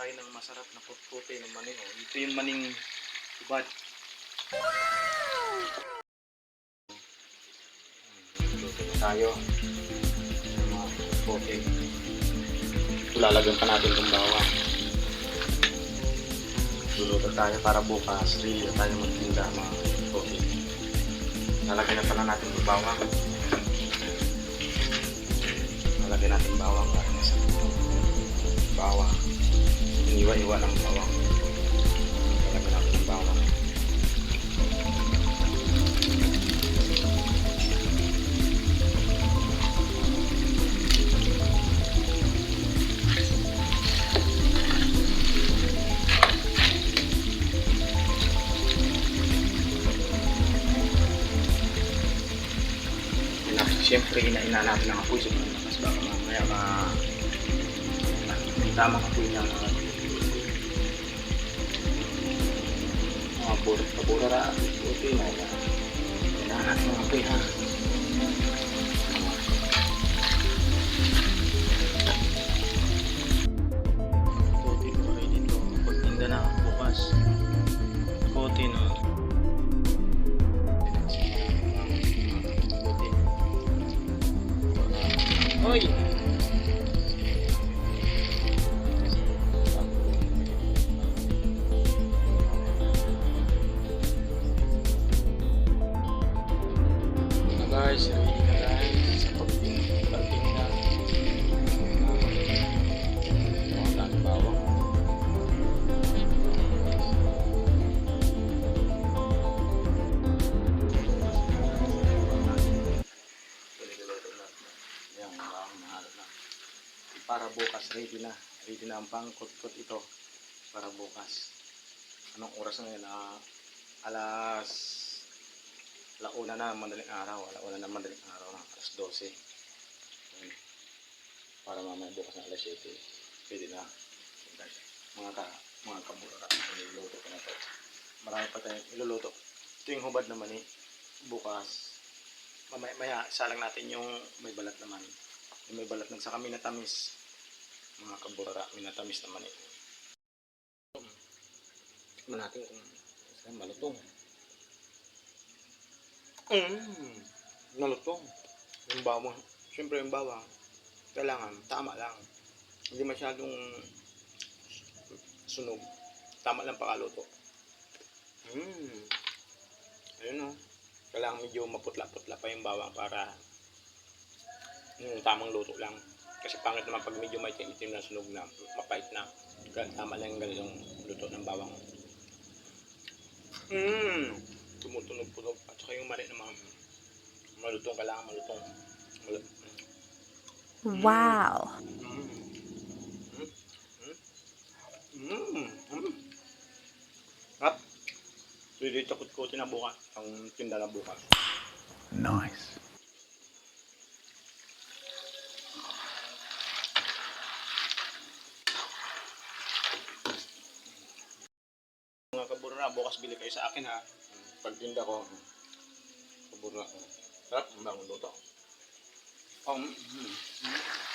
tayo ng masarap na putputi ng maning. Oh. Ito yung maning ubad. Luto na tayo. Mga putputi. Lalagyan pa natin itong bawang. Luluto tayo para bukas. Ready na tayo magtinda mga putputi. Lalagyan na pala natin yung bawang. Lalagyan natin bawang para bawang. Iniwa-iwa ng bawang. Lalagyan natin ng bawang. Siyempre ina-ina natin ang apoy mga lakas baka mamaya ma may tamang apoy ng mga mga burot na burara buti na ina natin ang apoy ha Kote ko kayo dito pagtinda na bukas. Kote no Kote guys, ready na guys sa pagting- pagtinda. Mga dami bawang. Yan, bawang na na. Para bukas, ready na. Ready na ang pangkot-kot ito. Para bukas. Anong oras na ngayon? Ah, alas alauna na madaling araw. Alauna na madaling araw na. Alas 12. Yan. Para mamaya bukas na alas 7. Pwede na. Mga ka mga kaburara. Niluluto ko na to. Marami pa tayong iluluto. Ito yung hubad naman eh. Bukas. Mamaya, maya, isa lang natin yung may balat naman. Yung may balat ng saka minatamis. Mga kaburara, minatamis naman eh. Tikman natin kung saan malutong. Mmm, malutong. Yung bawang, syempre yung bawang, kailangan, tama lang. Hindi masyadong sunog. Tama lang pakaluto. Mmm. Ayun o. Kailangan medyo maputla-putla pa yung bawang para yung tamang luto lang. Kasi pangit naman pag medyo may itim na sunog na, mapait na. Tama lang yung ganitong luto ng bawang. Mmm! Tumutunog-tunog. At saka yung mali naman, malutong kailangan malutong. Malut Wow. Mm. Mm. Mm. At, so dito kut-kutin na bukas. Ang tinda na bukas. Nice. Mga kaburna, bukas bili kayo sa akin ha. Pagtinda ko, kaburna. Sarap, ang bagong luto. Um, mm, mm.